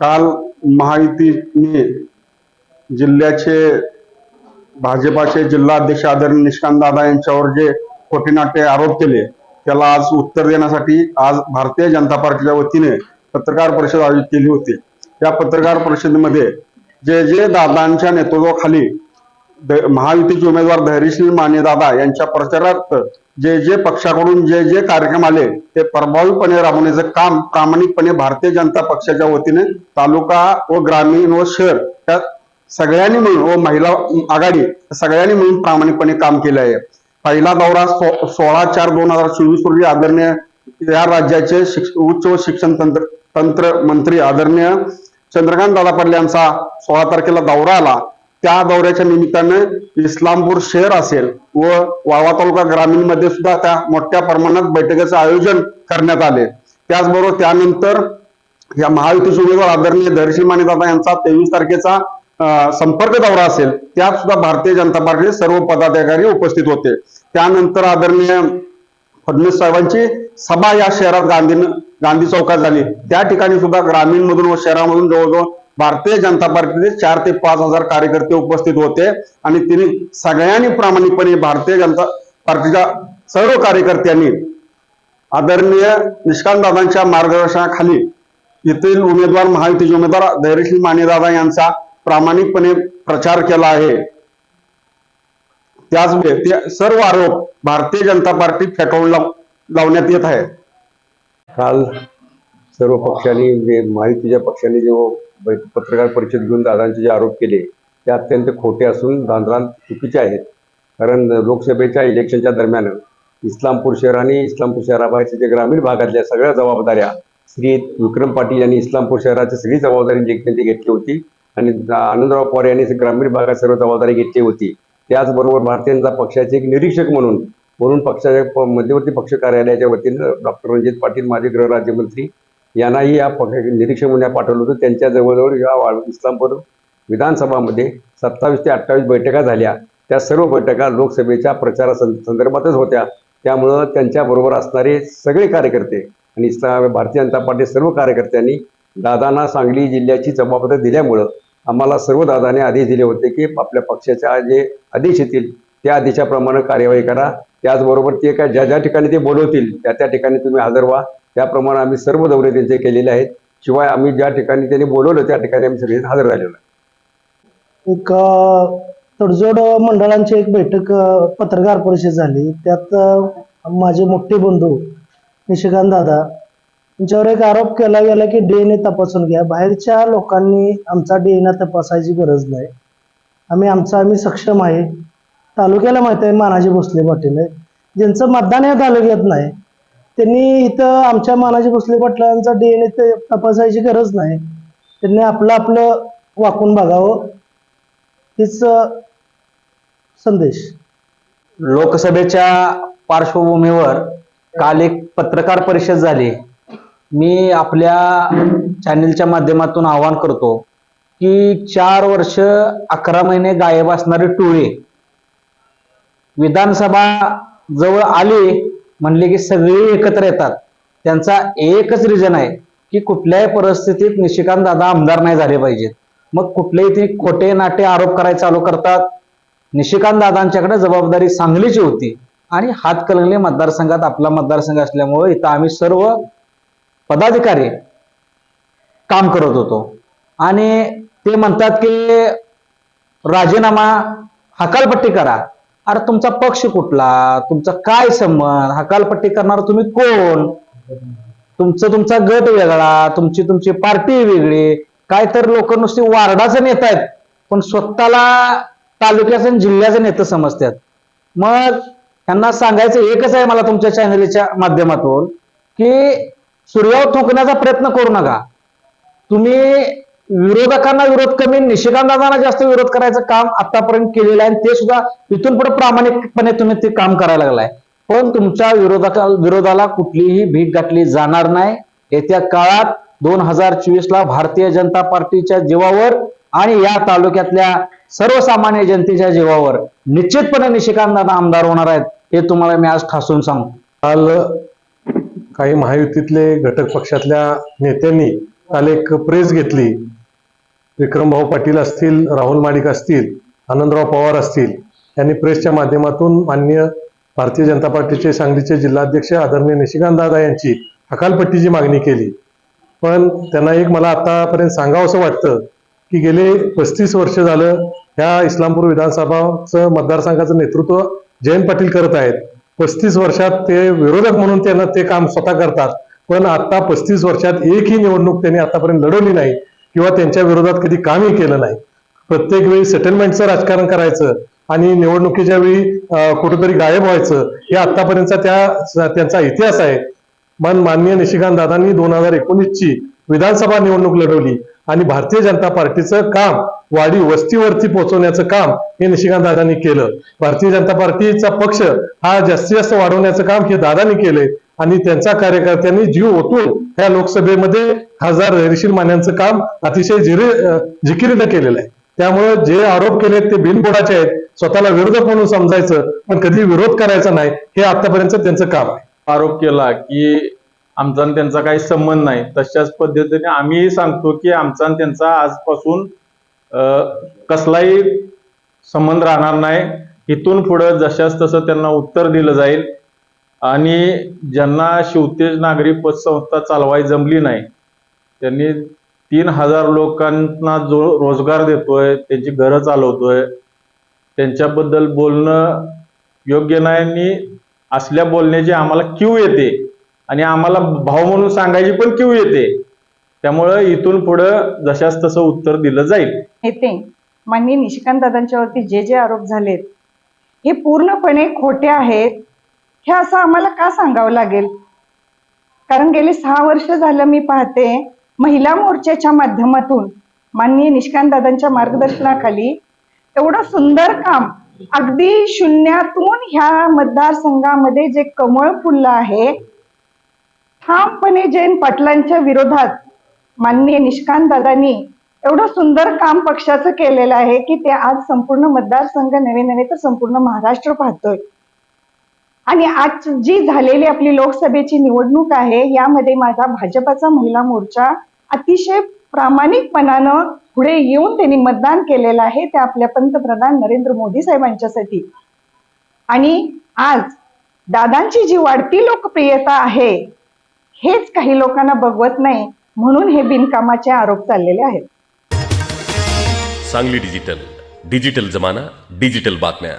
काल महायुतीने जिल्ह्याचे भाजपाचे जिल्हाध्यक्ष आदरणीय निष्कांत दादा यांच्यावर जे खोटेनाटे आरोप केले त्याला आज उत्तर देण्यासाठी आज भारतीय जनता पार्टीच्या वतीने पत्रकार परिषद आयोजित केली होती. या पत्रकार परिषदेमध्ये जे जे दादांच्या नेतृत्वाखाली महायुतीचे उमेदवार धैर्यशील माने दादा यांच्या प्रचारार्थ जे जे पक्षाकडून जे जे कार्यक्रम आले ते प्रभावीपणे राबवण्याचं काम प्रामाणिकपणे भारतीय जनता पक्षाच्या वतीने तालुका व ग्रामीण व शहर त्या सगळ्यांनी मिळून व महिला आघाडी सगळ्यांनी मिळून प्रामाणिकपणे काम केलं आहे. पहिला दौरा सो- सोळा चार दोन हजार चोवीस रोजी आदरणीय या राज्याचे शिक्ष- उच्च व शिक्षण तंत्र तंत्र मंत्री आदरणीय चंद्रकांत दादा पाटील यांचा सोळा तारखेला दौरा आला. त्या दौऱ्याच्या निमित्तानं इस्लामपूर शहर असेल व वावा तालुका ग्रामीणमध्ये सुद्धा त्या मोठ्या प्रमाणात बैठकीचं आयोजन करण्यात आले. त्याचबरोबर त्यानंतर या महायुतीचे उमेदवार आदरणीय धैर्यशील माने दादा यांचा तेवीस तारखेचा संपर्क दौरा असेल त्यात सुद्धा भारतीय जनता पार्टीचे सर्व पदाधिकारी उपस्थित होते. त्यानंतर आदरणीय फडणवीस साहेबांची सभा या शहरात गांधी गांधी चौकात झाली. त्या ठिकाणी सुद्धा ग्रामीण मधून व शहरामधून जवळजवळ भारतीय जनता पार्टीचे चार ते पाच हजार कार्यकर्ते उपस्थित होते. आणि तिने सगळ्यांनी प्रामाणिकपणे भारतीय जनता पार्टीच्या सर्व कार्यकर्त्यांनी आदरणीय निष्कांतदादांच्या मार्गदर्शनाखाली येथील उमेदवार महायुतीचे उमेदवार धैर्यशील मानेदादा यांचा प्रामाणिकपणे प्रचार केला आहे. त्याचमुळे ते सर्व आरोप भारतीय जनता पार्टी फेटाळून लाव- लावण्यात येत आहे काल सर्व पक्षांनी जे माहितीच्या पक्षांनी जो पत्रकार परिषद घेऊन दादांचे जे आरोप केले ते अत्यंत खोटे असून दांद्रांत चुकीचे आहेत. कारण लोकसभेच्या इलेक्शनच्या दरम्यान इस्लामपूर शहर आणि इस्लामपूर शहराबाहेरच्या जे ग्रामीण भागातल्या सगळ्या जबाबदाऱ्या श्री विक्रम पाटील यांनी इस्लामपूर शहराची सगळी जबाबदारी जिंकण्याची घेतली होती आणि आनंदराव पवार यांनी ग्रामीण भागात सर्व जबाबदारी घेतली होती. त्याचबरोबर भारतीय जनता पक्षाचे एक निरीक्षक म्हणून म्हणून पक्षाच्या प- मध्यवर्ती पक्ष कार्यालयाच्या वतीनं डॉक्टर रणजित पाटील माजी गृहराज्यमंत्री यांनाही या पक्ष निरीक्षण म्हणून पाठवलं होतं. त्यांच्या जवळजवळ या इस्लामपूर विधानसभामध्ये सत्तावीस ते अठ्ठावीस बैठका झाल्या. त्या सर्व बैठका लोकसभेच्या प्रचारा सं- संदर्भातच होत्या. त्यामुळं त्यांच्याबरोबर असणारे सगळे कार्यकर्ते आणि इस्लाम भारतीय जनता पार्टी सर्व कार्यकर्त्यांनी दादांना सांगली जिल्ह्याची जबाबदारी दिल्यामुळं आम्हाला सर्व दादाने आदेश दिले होते की आपल्या पक्षाच्या जे आदेश येतील त्या आदेशाप्रमाणे कार्यवाही करा. त्याचबरोबर ते काय ज्या ज्या ठिकाणी ते बोलवतील त्या त्या ठिकाणी तुम्ही हजर व्हा. त्याप्रमाणे आम्ही सर्व दौरे त्यांचे केलेले आहेत. शिवाय आम्ही ज्या ठिकाणी त्यांनी बोलवलं त्या ठिकाणी आम्ही सगळे हजर राहिलेलो एक तडजोड मंडळांची एक बैठक पत्रकार परिषद झाली. त्यात माझे मोठे बंधू निशिकांत दादा त्यांच्यावर एक आरोप केला गेला की डीएनए तपासून घ्या. बाहेरच्या लोकांनी आमचा डीएनए तपासायची गरज नाही. आम्ही आमचा आम्ही सक्षम आहे. तालुक्याला माहिती आहे मानाजी भोसले पाटील आहे. ज्यांचं मतदान या तालुक्यात नाही त्यांनी इथं आमच्या मानाजी भोसले पाटलांचा डीएनए तपासायची गरज नाही. त्यांनी आपलं आपलं वाकून बघावं. हीच संदेश. लोकसभेच्या पार्श्वभूमीवर काल एक पत्रकार परिषद झाली. मी आपल्या चॅनेलच्या माध्यमातून आवाहन करतो की चार वर्ष अकरा महिने गायब असणारी टोळी विधानसभा जवळ आली म्हणले की सगळी एकत्र येतात. त्यांचा एकच रिझन आहे की कुठल्याही परिस्थितीत निशिकांत दादा आमदार नाही झाले पाहिजेत. मग कुठलेही ते खोटे नाटे आरोप करायला चालू करतात. निशिकांत दादांच्याकडे जबाबदारी सांगलीची होती. आणि हातकलंगले मतदारसंघात आपला मतदारसंघ असल्यामुळे इथं आम्ही सर्व पदाधिकारी काम करत होतो. आणि ते म्हणतात की राजीनामा हकालपट्टी करा. अरे तुमचा पक्ष कुठला? तुमचा काय संबंध? हकालपट्टी करणार तुम्ही कोण? तुमचं तुमचा गट वेगळा तुमची तुमची पार्टी वेगळी. काय तर लोक नुसते वार्डाचं नेत आहेत पण स्वतःला तालुक्याचं आणि जिल्ह्याचं नेतं समजतात. मग त्यांना सांगायचं एकच आहे मला तुमच्या चॅनलच्या माध्यमातून की सूर्यावर थुंकण्याचा प्रयत्न करू नका. तुम्ही विरोधकांना विरोध कमी निशिकांतांना जास्त विरोध करायचं काम आतापर्यंत केलेलं आहे. आणि ते सुद्धा इथून पुढे प्रामाणिकपणे तुम्ही ते काम करायला लागलाय. पण तुमच्या विरोधका विरोधाला कुठलीही भीक घातली जाणार नाही. येत्या काळात दोन हजार चोवीस ला भारतीय जनता पार्टीच्या जीवावर आणि या तालुक्यातल्या सर्वसामान्य जनतेच्या जीवावर निश्चितपणे निशिकांत दादा आमदार होणार आहेत हे तुम्हाला मी आज ठासून सांगतो काल काही महायुतीतले घटक पक्षातल्या नेत्यांनी काल एक प्रेस घेतली. विक्रमभाऊ पाटील असतील राहुल माडिक असतील आनंदराव पवार असतील यांनी प्रेसच्या माध्यमातून मान्य भारतीय जनता पार्टीचे सांगलीचे जिल्हाध्यक्ष आदरणीय निशिकांत दादा यांची हकालपट्टीची मागणी केली. पण त्यांना एक मला आतापर्यंत सांगावं असं वाटतं की गेले पस्तीस वर्ष झालं ह्या इस्लामपूर विधानसभाचं मतदारसंघाचं नेतृत्व जयंत पाटील करत आहेत. पस्तीस वर्षात ते विरोधक म्हणून त्यांना ते काम स्वतः करतात. पण आता पस्तीस वर्षात एकही निवडणूक त्यांनी आतापर्यंत लढवली नाही. किंवा त्यांच्या विरोधात कधी कामही केलं नाही. प्रत्येक वेळी सेटलमेंटचं राजकारण करायचं आणि निवडणुकीच्या वेळी कुठेतरी गायब व्हायचं हे आतापर्यंतचा त्या त्यांचा इतिहास आहे. मन माननीय निशिकांत दादांनी दोन हजार एकोणीसची विधानसभा निवडणूक लढवली आणि भारतीय जनता पार्टीचं काम वाडी वस्तीवरती पोहोचवण्याचं काम हे निशिकांत दादांनी केलं. भारतीय जनता पार्टीचा पक्ष हा जास्तीत जास्त वाढवण्याचं काम हे दादांनी केलंय. आणि त्यांच्या कार्यकर्त्यांनी जीव ओतून ह्या लोकसभेमध्ये खासदार धैर्यशील मान्यांचं काम अतिशय जिरे जिकिरीनं केलेलं आहे. त्यामुळे जे आरोप केले ते बिनबुडाचे आहेत. स्वतःला विरोधक म्हणून समजायचं पण कधी विरोध करायचा नाही हे आतापर्यंत त्यांचं काम आहे. आरोप केला की आमचा आणि त्यांचा काही संबंध नाही. तशाच पद्धतीने आम्ही सांगतो की आमचा आणि त्यांचा आजपासून अं, कसलाही संबंध राहणार नाही. इथून पुढं जशाच तसं त्यांना उत्तर दिलं जाईल. आणि ज्यांना शिवतेज नागरी पतसंस्था चालवाय जमली नाही त्यांनी तीन हजार लोकांना जो रोजगार देतोय त्यांची घरं चालवतोय त्यांच्याबद्दल बोलणं योग्य नाही आणि असल्या बोलण्याची आम्हाला क्यू येते. आणि आम्हाला भाव म्हणून सांगायची पण क्यू येते. त्यामुळं इथून पुढं जशास तसं उत्तर दिलं जाईल. येते माननीय निशिकांत दादांच्यावरती जे जे आरोप झालेत हे पूर्णपणे खोटे आहेत. हे असं आम्हाला का सांगावं लागेल? कारण गेले सहा वर्ष झालं मी पाहते महिला मोर्चाच्या माध्यमातून माननीय निष्कांत दादांच्या मार्गदर्शनाखाली एवढं सुंदर काम अगदी शून्यातून ह्या मतदारसंघामध्ये जे कमळ फुललं आहे ठामपणे जैन पाटलांच्या विरोधात माननीय निष्कांत दादांनी एवढं सुंदर काम पक्षाचं केलेलं आहे की ते आज संपूर्ण मतदारसंघ नवे नवे तर संपूर्ण महाराष्ट्र पाहतोय. आणि आज जी झालेली आपली लोकसभेची निवडणूक आहे यामध्ये माझा भाजपाचा महिला मोर्चा अतिशय प्रामाणिकपणानं पुढे येऊन त्यांनी मतदान केलेलं आहे ते आपल्या पंतप्रधान नरेंद्र मोदी साहेबांच्यासाठी. आणि आज दादांची जी वाढती लोकप्रियता आहे हेच काही लोकांना बघवत नाही म्हणून हे बिनकामाचे आरोप चाललेले आहेत. सांगली डिजिटल डिजिटल जमाना डिजिटल बातम्या.